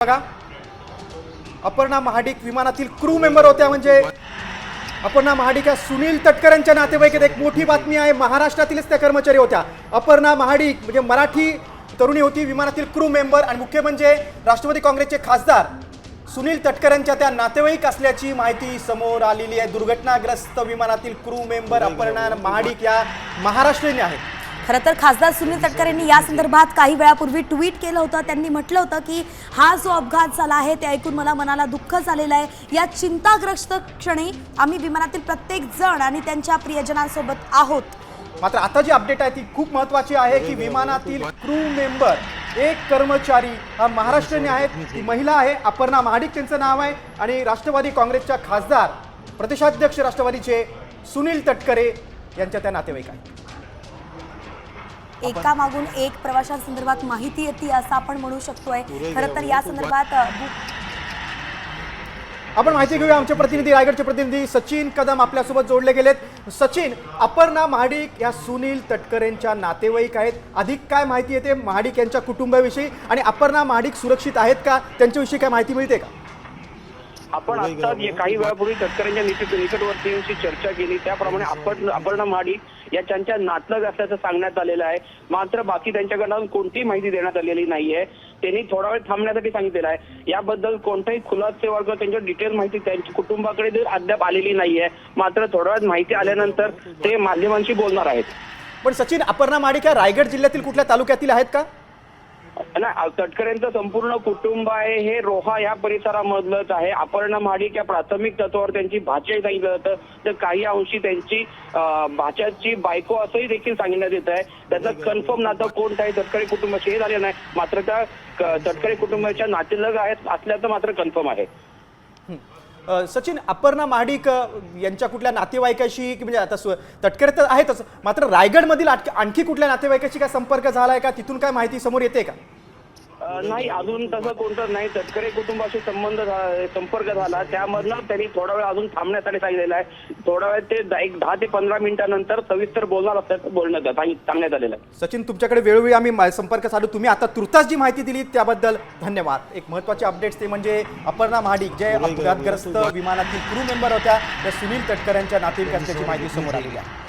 बघा. अपर्णा महाडिक विमानातील crew member होत्या म्हणजे अपर्णा महाडिक या सुनील तटकरांच्या नातेवाईकात एक मोठी बातमी आहे. महाराष्ट्रातीलच त्या कर्मचारी होत्या. अपर्णा महाडिक म्हणजे मराठी तरुणी होती विमानातील क्रू मेंबर आणि मुख्य म्हणजे राष्ट्रवादी काँग्रेसचे खासदार. सुनील तटकरांच्या त्या नातेवाईक असल्याची माहिती समोर आलेली आहे. दुर्घटनाग्रस्त विमानातील क्रू मेंबर अपर्णा महाडिक या महाराष्ट्रीयनी आहेत. खरं तर खासदार सुनील तटकरेंनी या संदर्भात काही वेळापूर्वी ट्विट केलं होतं. त्यांनी म्हटलं होतं की हा जो अपघात झाला आहे ते ऐकून मला मनाला दुःख झालेलं आहे. या चिंताग्रस्त क्षणी आम्ही विमानातील प्रत्येक जण आणि त्यांच्या प्रियजनांसोबत आहोत. मात्र आता जी अपडेट आहे ती खूप महत्वाची आहे की विमानातील क्रू मेंबर एक कर्मचारी हा महाराष्ट्रीयन आहेत ती महिला आहे अपर्णा महाडिक त्यांचं नाव आहे आणि राष्ट्रवादी काँग्रेसच्या खासदार प्रदेशाध्यक्ष राष्ट्रवादीचे सुनील तटकरे यांच्या त्या नातेवाईक आहेत. एका मागून एक प्रवाशांसंदर्भात माहिती येते असं आपण म्हणू शकतोय. खरं तर या संदर्भात आपण माहिती घेऊया. आमचे प्रतिनिधी रायगडचे प्रतिनिधी सचिन कदम आपल्यासोबत जोडले गेलेत. सचिन अपर्णा महाडिक या सुनील तटकरेंच्या नातेवाईक आहेत. अधिक काय माहिती येते? महाडिक यांच्या कुटुंबाविषयी. आणि अपर्णा महाडिक सुरक्षित आहेत का? त्यांच्याविषयी काय माहिती मिळते का? आपण आता काही वेळापूर्वी तटकऱ्यांच्या निकट निकटवर्तीयांशी चर्चा केली. त्याप्रमाणे आपण अपर्णा महाडी या त्यांच्या नातलग असल्याचं सांगण्यात आलेलं आहे. मात्र बाकी त्यांच्याकडून कोणतीही माहिती देण्यात आलेली नाहीये. त्यांनी थोडा वेळ थांबण्यासाठी सांगितलेलं आहे. याबद्दल कोणताही खुलासे वर्ग त्यांच्या डिटेल माहिती त्यांच्या कुटुंबाकडे देखील अद्याप आलेली नाहीये. मात्र थोड्या वेळात माहिती आल्यानंतर ते माध्यमांशी बोलणार आहेत. पण सचिन अपर्णा महाडिक या रायगड जिल्ह्यातील कुठल्या तालुक्यातील आहेत का? नाही तटकरेंचं संपूर्ण कुटुंब आहे हे रोहा या परिसरामधलंच आहे. अपर्णा महाडिक या प्राथमिक तत्वावर त्यांची भाचे सांगितलं जातं. तर काही अंशी त्यांची भाच्याची बायको असंही देखील सांगण्यात येत आहे. त्याचं कन्फर्म नातं कोण आहे? तटकरे कुटुंबाशी हे झाले नाही. मात्र त्या तटकरे कुटुंबाच्या नातेलग आहेत असल्याचं मात्र कन्फर्म आहे. सचिन अपर्णा महाडिक यांच्या कुठल्या नातेवाईकाशी की म्हणजे आता तटकरे तर आहेतच मात्र रायगडमधील आणखी- आणखी कुठल्या नातेवाईकाशी काय संपर्क झाला आहे का? तिथून काय माहिती समोर येते का? नाही अजून तसं कोणतं नाही. तटकरे कुटुंबाशी संबंध झा- संपर्क झाला. त्यामधनं त्यांनी थोडा वेळ अजून थांबण्यासाठी सांगितलेलं आहे. थोडा वेळ ते एक दहा ते पंधरा मिनिटानंतर सविस्तर बोलणार असल्याचं बोलण्यात सांगण्यात आलेलं आहे. सचिन तुमच्याकडे वेळोवेळी आम्ही संपर्क साधू. तुम्ही आता तुर्तास जी माहिती दिली त्याबद्दल धन्यवाद. एक महत्त्वाचे अपडेट्स ते म्हणजे अपर्णा महाडिक जे अपघातग्रस्त विमानातील क्रू मेंबर होत्या त्या सुनील तटकरे यांच्या नातेवाईक असल्याची माहिती समोर आलेली आहे.